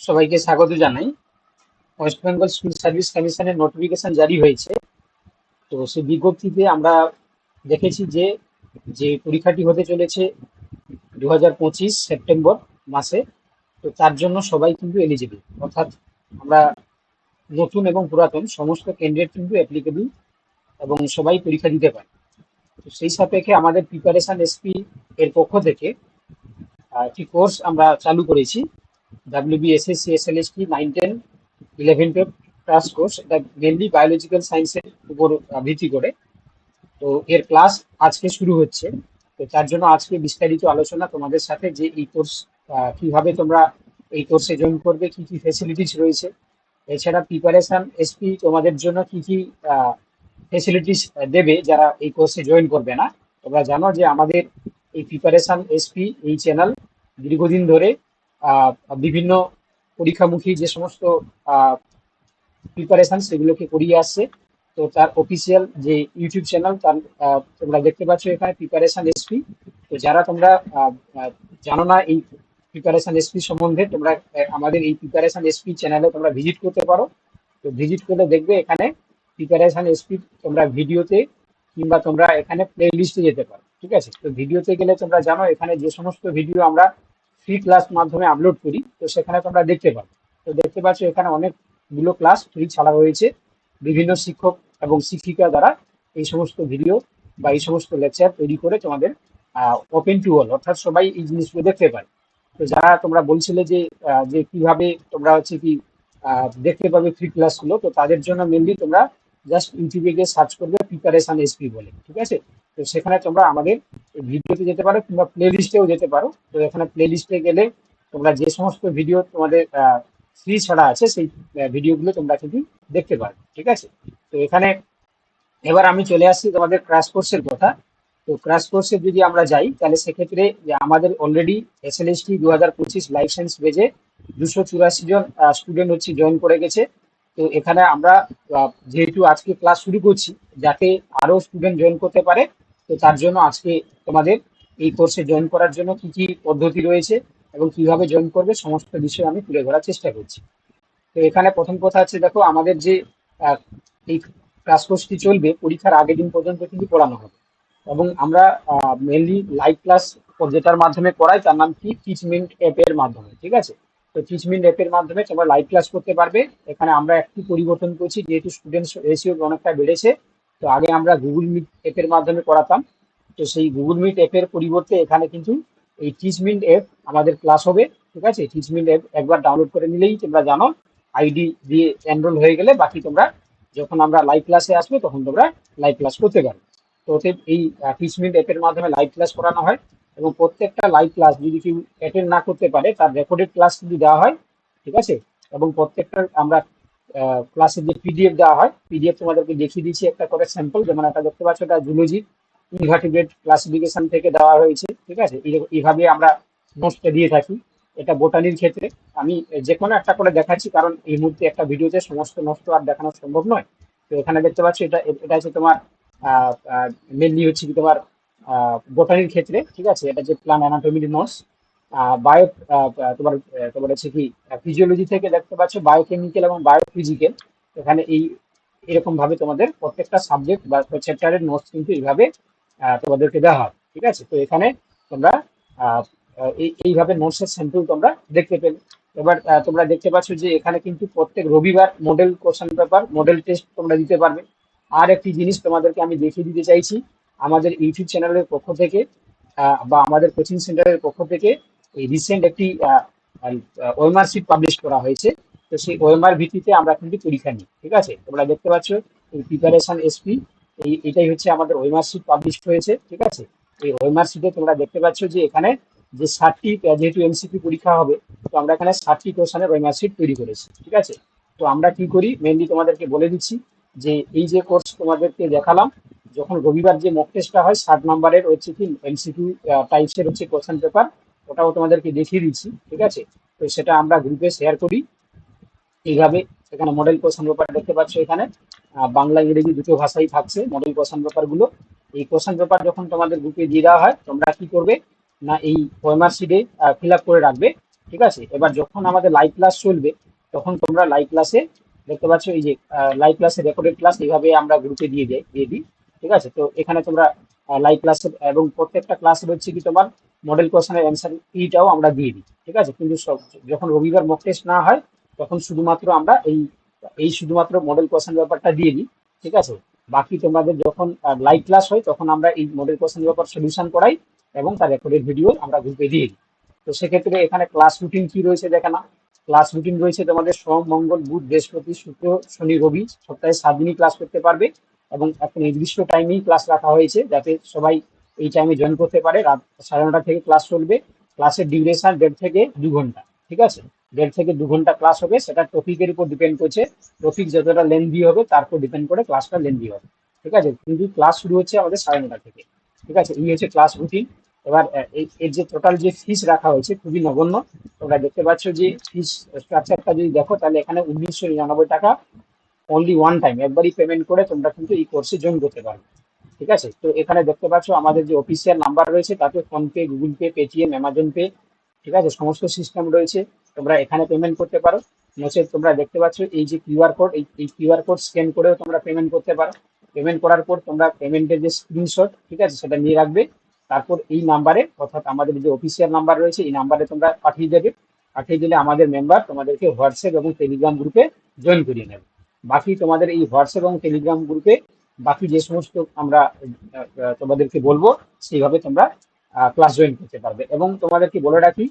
সবাইকে স্বাগত জানাই। ওয়েস্ট বেঙ্গল স্কুল সার্ভিস কমিশনের নোটিফিকেশন জারি হয়েছে। তো সেই বিজ্ঞপ্তিতে আমরা দেখেছি যে যে পরীক্ষাটি হতে চলেছে দু হাজার পঁচিশ সেপ্টেম্বর মাসে, তো তার জন্য সবাই কিন্তু এলিজিবল অর্থাৎ আমরা নতুন এবং পুরাতন সমস্ত ক্যান্ডিডেট কিন্তু অ্যাপ্লিকেবল এবং সবাই পরীক্ষা দিতে পারে। তো সেই সাপেক্ষে আমাদের প্রিপারেশন এসপি এর পক্ষ থেকে একটি কোর্স আমরা চালু করেছি। WBSSC SLST nine ten eleven twelve class course এটা মেনলি বায়োলজিক্যাল সায়েন্সের উপর ভিত্তি করে। তো এর ক্লাস আজকে শুরু হচ্ছে। তো তার জন্য আজকে বিস্তারিত আলোচনা তোমাদের সাথে যে এই কোর্স কীভাবে তোমরা এই কোর্সে জয়েন করবে, কি কি ফেসিলিটিস রয়েছে। এছাড়া প্রিপারেশন এসপি তোমাদের জন্য কি কি ফেসিলিটিস দেবে যারা এই কোর্সে জয়েন করবে না। তোমরা জানো যে আমাদের এই প্রিপারেশন এসপি এই চ্যানেল দীর্ঘদিন ধরে বিভিন্ন পরীক্ষামুখী যে সমস্ত প্রিপারেশন সেগুলোকে করিয়ে আসছে। তো তার অফিসিয়াল যে ইউটিউব চ্যানেল তার তোমরা দেখতে পাচ্ছ এখানে প্রিপারেশন এসপি তো যারা তোমরা জানো না এই প্রিপারেশন এসপি সম্বন্ধে, তোমরা আমাদের এই প্রিপারেশন এসপি চ্যানেলে তোমরা ভিজিট করতে পারো। তো ভিজিট করলে দেখবে এখানে প্রিপারেশন এসপি তোমরা ভিডিওতে কিংবা তোমরা এখানে প্লে লিস্টে যেতে পারো। ঠিক আছে? তো ভিডিওতে গেলে তোমরা জানো এখানে যে সমস্ত ভিডিও আমরা ফ্রি ক্লাস মাধ্যমে আপলোড করি, তো সেখানে তোমরা দেখতে পারো তো দেখতে পাচ্ছ এখানে অনেকগুলো ক্লাস ফ্রি ছাড়া রয়েছে। বিভিন্ন শিক্ষক এবং শিক্ষিকা দ্বারা এই সমস্ত ভিডিও বা এই সমস্ত লেকচার তৈরি করে তোমাদের ওপেন টু অল অর্থাৎ সবাই এই জিনিসগুলো দেখতে পারে। তো যারা তোমরা বলছিলে যে যে কীভাবে তোমরা হচ্ছে কি দেখতে পাবে ফ্রি ক্লাসগুলো তো তাদের জন্য মেনলি তোমরা জাস্ট ইউটিউবে গিয়ে সার্চ করবে প্রিপারেশন এসপি বলে, ঠিক আছে? তো সেখানে তোমরা আমাদের ভিডিওতে যেতে পারো কিংবা প্লে লিস্টেও যেতে পারো। তো এখানে প্লে লিস্টে গেলে তোমরা যে সমস্ত ভিডিও তোমাদের ফ্রি ছাড়া আছে সেই ভিডিওগুলো তোমরা কিন্তু দেখতে পারো ঠিক আছে? তো এখানে এবার আমি চলে আসছি তোমাদের ক্রাশ কোর্সের কথা। তো ক্রাশ কোর্সে যদি আমরা যাই, তাহলে সেক্ষেত্রে যে আমাদের already S L S T দু হাজার পঁচিশ লাইসেন্স বেজে দুশো চুরাশি জন স্টুডেন্ট হচ্ছে জয়েন করে গেছে। তো এখানে আমরা যেহেতু আজকে ক্লাস শুরু করছি, যাতে আরও স্টুডেন্ট জয়েন করতে পারে তো তার জন্য আজকে তোমাদের এই কোর্সে জয়েন করার জন্য কি কি পদ্ধতি রয়েছে এবং কীভাবে জয়েন করবে সমস্ত বিষয় আমি তুলে ধরার চেষ্টা করছি। তো এখানে প্রথম কথা হচ্ছে, দেখো, আমাদের যে এই ক্লাস কোর্সটি চলবে, পরীক্ষার আগের দিন পর্যন্ত কিন্তু পড়ানো হবে। এবং আমরা মেনলি লাইভ ক্লাস যেটার মাধ্যমে করাই, তার নাম কি? টিচমেন্ট অ্যাপের মাধ্যমে, ঠিক আছে? তো টিচমেন্ট অ্যাপের মাধ্যমে তোমরা লাইভ ক্লাস করতে পারবে। এখানে আমরা একটু পরিবর্তন করছি, যেহেতু স্টুডেন্টস রেশিও অনেকটা বেড়েছে তো আগে আমরা গুগল মিট অ্যাপের মাধ্যমে করাতাম তো সেই গুগল মিট অ্যাপের পরিবর্তে এখানে কিন্তু এই টিচমেন্ট অ্যাপ আমাদের ক্লাস হবে, ঠিক আছে? টিচমেন্ট অ্যাপ একবার ডাউনলোড করে নিলেই তোমরা জানো আইডি দিয়ে এনরোল হয়ে গেলে বাকি তোমরা যখন আমরা লাইভ ক্লাসে আসবে তখন তোমরা লাইভ ক্লাস করতে পারবে। তো অতএব এই টিচমেন্ট অ্যাপের মাধ্যমে লাইভ ক্লাস করানো হয় এবং প্রত্যেকটা লাইভ ক্লাস যদি কেউ অ্যাটেন্ড না করতে পারে, তার রেকর্ডেড ক্লাস কিন্তু দেওয়া হয়, ঠিক আছে? এবং প্রত্যেকটা আমরা ক্লাসের যে পিডিএফ দেওয়া হয় পিডিএফ তোমাদেরকে দেখিয়ে দিচ্ছি একটা করে স্যাম্পল যেমন একটা দেখতে পাচ্ছ, এটা জুলজি ইনভার্টিব্রেট ক্লাসিফিকেশন থেকে দেওয়া হয়েছে, ঠিক আছে? এইভাবে আমরা নোটসটা দিয়ে থাকি। এটা বোটানির ক্ষেত্রে, আমি যে কোনো একটা করে দেখাচ্ছি, কারণ এই মুহূর্তে একটা ভিডিওতে সমস্ত নষ্ট আর দেখানো সম্ভব নয়। তো এখানে দেখতে পাচ্ছ, এটা এটা হচ্ছে তোমার মেনলি হচ্ছে কি তোমার বোটানির ক্ষেত্রে, ঠিক আছে? এটা যে প্লান অ্যানাটমির নোটস বায়ো তোমার তোমার হচ্ছে কি ফিজিওলজি থেকে দেখতে পাচ্ছ বায়োকেমিক্যাল এবং বায়োফিজিক্যাল এখানে এই এরকম ভাবে তোমাদের প্রত্যেকটা সাবজেক্ট বা চ্যাপ্টারের নোটস কিন্তু এইভাবে তোমাদেরকে দেওয়া হয়, ঠিক আছে? তো এখানে তোমরা এইভাবে নোটসের স্যাম্পল তোমরা দেখতে পেলে। এবার তোমরা দেখতে পাচ্ছ যে এখানে কিন্তু প্রত্যেক রবিবার model question paper model test তোমরা দিতে পারবে। আর একটি জিনিস তোমাদেরকে আমি দেখিয়ে দিতে চাইছি, আমাদের ইউটিউব চ্যানেলের পক্ষ থেকে বা আমাদের কোচিং সেন্টারের পক্ষ থেকে রিসেন্ট একটি ওয়েমার শিট পাবলিশ করা হয়েছে। তো সেই ওয়েমার ভিত্তিতে আমরা কিন্তু পরীক্ষা নিই ঠিক আছে? তোমরা দেখতে পাচ্ছ এই প্রিপারেশন এসপি এই, এটাই হচ্ছে আমাদের ওয়েমার শিট পাবলিশ হয়েছে, ঠিক আছে? এই ওয়েমার শিটে তোমরা দেখতে পাচ্ছ যে এখানে যে ষাটটি যেহেতু এমসিপি পরীক্ষা হবে, তো আমরা এখানে ষাটটি কোশ্চেনের ওয়েমার শিট তৈরি করেছি, ঠিক আছে? তো আমরা কি করি? মেনলি তোমাদেরকে বলে দিচ্ছি যে এই যে কোর্স তোমাদেরকে দেখালাম, যখন রবিবার যে মক টেস্টটা হয়, ষাট নাম্বারের হচ্ছে কি এমসিকিউ টাইপসের হচ্ছে কোশ্চেন পেপার ওটাও তোমাদেরকে দেখিয়ে দিচ্ছি, ঠিক আছে? তো সেটা আমরা গ্রুপে শেয়ার করি। এইভাবে এখানে মডেল কোশ্চেন পেপার দেখতে পাচ্ছ এখানে। বাংলা, ইংরেজি দুটো ভাষাই থাকছে মডেল কোশ্চেন পেপারগুলো। এই কোশ্চেন পেপার যখন তোমাদের গ্রুপে দিয়ে দেওয়া হয়, তোমরা কি করবে? না, এই ওয়েমার ফিল আপ করে রাখবে, ঠিক আছে? এবার যখন আমাদের লাইভ ক্লাস চলবে, তখন তোমরা লাইভ ক্লাসে দেখতে পাচ্ছ এই যে লাইভ ক্লাসে রেকর্ডেড ক্লাস এইভাবে আমরা গ্রুপে দিয়ে যাই দিয়ে দিই, ঠিক আছে? তো এখানে তোমরা লাইভ ক্লাসে এবং প্রত্যেকটা ক্লাস হচ্ছে কি তোমার? মডেল কোয়েশনের অ্যান্সার ইটাও আমরা দিয়ে দিই ঠিক আছে? কিন্তু যখন রবিবার মক টেস্ট না হয়, তখন শুধুমাত্র আমরা এই এই শুধুমাত্র মডেল কোশ্চেন ব্যাপারটা দিয়ে দিই, ঠিক আছে? বাকি তোমাদের যখন লাইভ ক্লাস হয়, তখন আমরা এই মডেল কোশ্চেন ব্যাপার সলিউশন করাই এবং তার রেকর্ডেড ভিডিও আমরা গ্রুপে দিয়ে দিই। তো সেক্ষেত্রে এখানে ক্লাস রুটিন কি রয়েছে দেখে না ক্লাস রুটিন রয়েছে তোমাদের সোম, মঙ্গল, বুধ, বৃহস্পতি, শুক্র, শনি, রবি, সপ্তাহে সাত দিনই ক্লাস করতে পারবে এবং একটা নির্দিষ্ট টাইমেই ক্লাস রাখা হয়েছে যাতে সবাই এই টাইমে জয়েন করতে পারে। রাত সাড়ে নটা থেকে ক্লাস চলবে। ক্লাসের ডিউরেশন দেড় থেকে দু ঘণ্টা, ঠিক আছে? দেড় থেকে দু ঘণ্টা ক্লাস হবে। সেটা টপিকের উপর ডিপেন্ড করছে। টপিক যতটা লেন্দি হবে, তার উপর ডিপেন্ড করে ক্লাসটা লেন্দি হবে, ঠিক আছে? কিন্তু ক্লাস শুরু হচ্ছে আমাদের সাড়ে নটা থেকে, ঠিক আছে? এই হচ্ছে ক্লাস রুটিন এবার এর যে টোটাল যে ফিস রাখা হয়েছে, খুবই নগণ্য। তোমরা দেখতে পাচ্ছ যে ফিস স্ট্রাকচারটা যদি দেখো, তাহলে এখানে উনিশশো নিরানব্বই টাকা অনলি ওয়ান টাইম একবারই পেমেন্ট করে তোমরা কিন্তু এই কোর্সে জয়েন করতে পারবে। ঠিক আছে? তো এখানে দেখতে পাচ্ছ আমাদের যে অফিসিয়াল নাম্বার রয়েছে, তাতে PhonePe Google Pay Paytm Amazon Pay ঠিক আছে? সমস্ত সিস্টেম রয়েছে। তোমরা এখানে পেমেন্ট করতে পারো। নচেত তোমরা দেখতে পাচ্ছ এই যে কিউআর কোড এই কিউআর কোড স্ক্যান করেও তোমরা পেমেন্ট করতে পারো। পেমেন্ট করার পর তোমরা পেমেন্টের যে স্ক্রিনশট ঠিক আছে? সেটা নিয়ে রাখবে। তারপর এই নাম্বারে অর্থাৎ আমাদের যে অফিসিয়াল নাম্বার রয়েছে, এই নাম্বারে তোমরা পাঠিয়ে দেবে। পাঠিয়ে দিলে আমাদের মেম্বার তোমাদেরকে হোয়াটসঅ্যাপ এবং টেলিগ্রাম গ্রুপে জয়েন করিয়ে নেবে। বাকি তোমাদের এই হোয়াটসঅ্যাপ এবং টেলিগ্রাম গ্রুপে বাকি যে সমস্ত আমরা তোমাদেরকে বলব, সেইভাবে তোমরা ক্লাস জয়েন করতে পারবে। এবং তোমাদেরকে বলে রাখি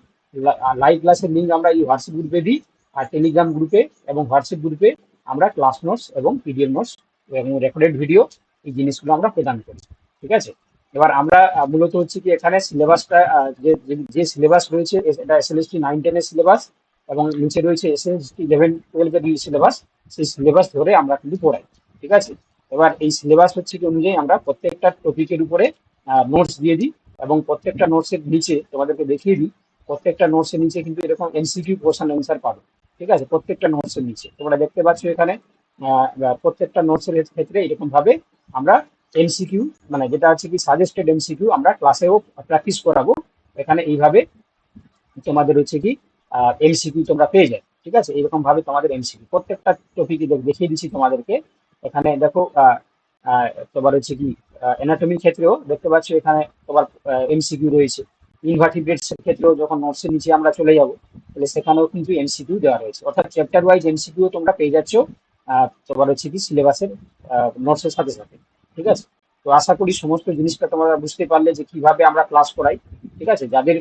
লাইভ ক্লাসের লিঙ্ক আমরা এই হোয়াটসঅ্যাপ গ্রুপে দিই, আর টেলিগ্রাম গ্রুপে এবং হোয়াটসঅ্যাপ গ্রুপে আমরা ক্লাস নোটস এবং পিডিএফ নোটস এবং রেকর্ডেড ভিডিও এই জিনিসগুলো আমরা প্রদান করি। ঠিক আছে? এবার আমরা মূলত হচ্ছে কি এখানে সিলেবাসটা যে যে সিলেবাস রয়েছে এটা S L S T nine টেনের সিলেবাস এবং নিচে রয়েছে S L S T eleven টুয়েলভের সিলেবাস সেই সিলেবাস ধরে আমরা কিন্তু পড়াই। ঠিক আছে? এবার এই সিলেবাস হচ্ছে কি অনুযায়ী আমরা প্রত্যেকটা টপিকের উপরে নোটস দিয়ে দিই এবং প্রত্যেকটা নোটসের নিচে তোমাদেরকে দেখিয়ে দিই, প্রত্যেকটা নোটসের নিচে কিন্তু এরকম এমসিকিউ কোশ্চেন অ্যান্সার পাবে, ঠিক আছে? প্রত্যেকটা নোটসের নিচে। তোমরা দেখতে পাচ্ছ এখানে প্রত্যেকটা নোটসের ক্ষেত্রে এরকম ভাবে আমরা এমসিকিউ মানে যেটা হচ্ছে কি সাজেস্টেড এমসিকিউ আমরা ক্লাসেও প্র্যাকটিস করাবো। এখানে এইভাবে তোমাদের হচ্ছে কি এমসিকিউ তোমরা পেয়ে যাবে, ঠিক আছে? এরকম ভাবে তোমাদের এমসিকিউ প্রত্যেকটা টপিকে দেখিয়ে দিচ্ছি তোমাদেরকে। এখানে দেখো তোমার হচ্ছে কি অ্যানাটমির ক্ষেত্রেও দেখতে পাচ্ছ এখানে তোমার এমসিকিউ রয়েছে। ইনভার্টিব্রেটস এর ক্ষেত্রেও যখন নোটসের নিচে আমরা চলে যাব, তাহলে সেখানেও কিন্তু এমসিকিউ দেওয়া রয়েছে। অর্থাৎ চ্যাপ্টার ওয়াইজ এমসিকিউ তোমরা পেয়ে যাচ্ছ তোমার হচ্ছে কি সিলেবাসের নোটসের সাথে সাথে। ঠিক আছে? তো আশা করি সমস্ত জিনিসটা তোমরা বুঝতে পারলে যে কীভাবে আমরা ক্লাস করাই। ঠিক আছে? যাদের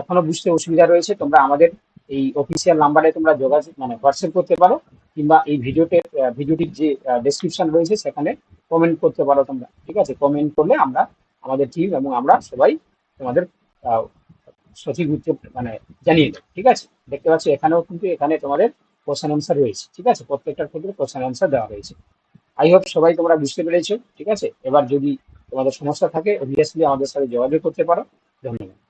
এখনও বুঝতে অসুবিধা রয়েছে, তোমরা আমাদের এই অফিসিয়াল নাম্বারে তোমরা যোগাযোগ মানে হোয়াটসঅ্যাপ করতে পারো, কিংবা এই ভিডিওতে ভিডিওটির যে ডেসক্রিপশন রয়েছে, সেখানে কমেন্ট করতে পারো তোমরা, ঠিক আছে? কমেন্ট করলে আমরা, আমাদের টিম এবং আমরা সবাই তোমাদের সঠিক উত্তর মানে জানিয়ে দেবো, ঠিক আছে? দেখতে পাচ্ছি, এখানেও কিন্তু এখানে তোমাদের কোশ্চেন অ্যান্সার রয়েছে, ঠিক আছে? প্রত্যেকটার ক্ষেত্রে কোশ্চেন অ্যান্সার দেওয়া রয়েছে। আই হোপ সবাই তোমরা বুঝতে পেরেছ, ঠিক আছে? এবার যদি তোমাদের সমস্যা থাকে অবভিয়াসলি আমাদের সাথে যোগাযোগ করতে পারো। ধন্যবাদ।